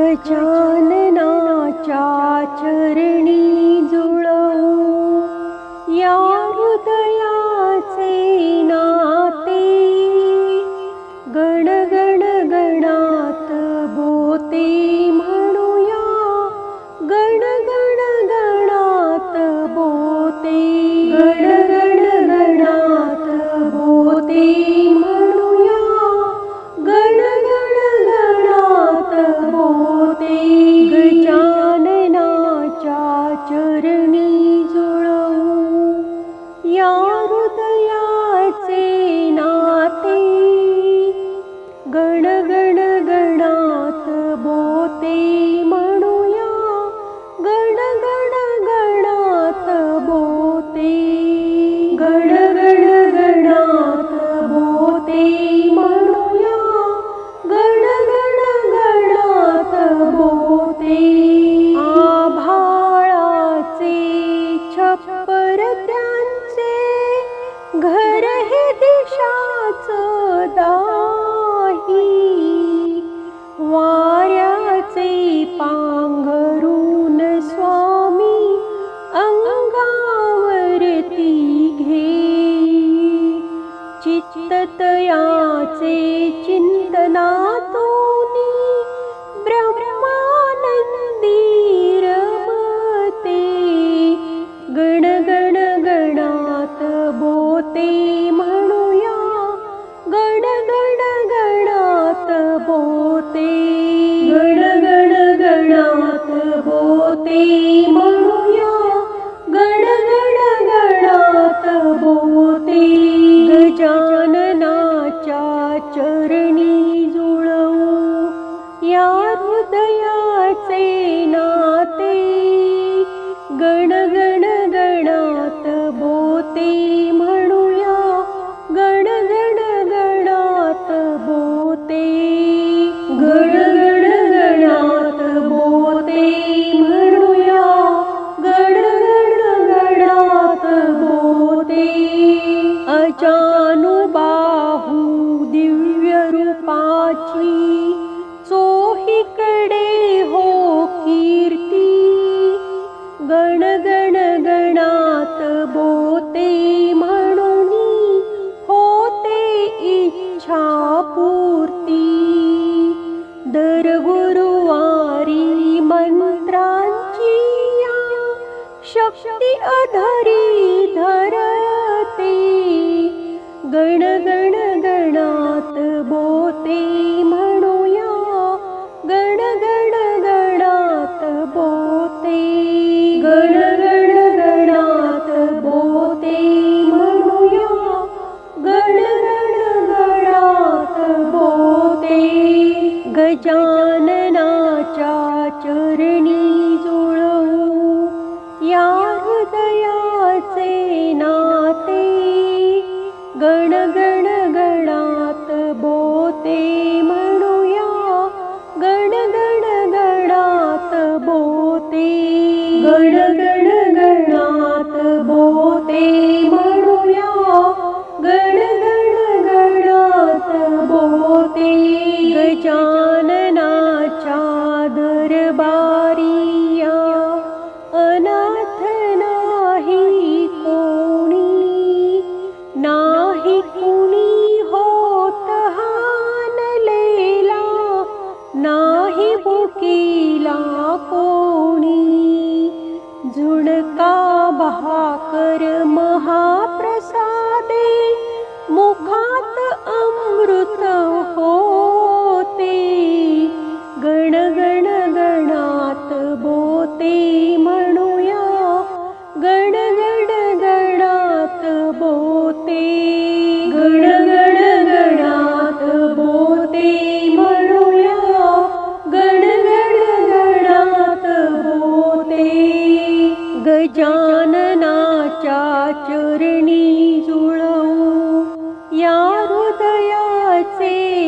न चरणी हृदया देशाच दाही वाऱ्याचे पांघ ते अजानुबाहू दिव्य रूपाची चोहीकडे हो कीर्ती. गण गणात बोते म्हणून होते इच्छा पूर्ती दर गुरुवारी मंत्रांची शक्ती अधरी धर गणग भोते मनूया गणगोते गणगणात भोते मनूया गणगणग भोते चरणी केला कोणी? झुणका बहाकर महाप्रसाद. sim.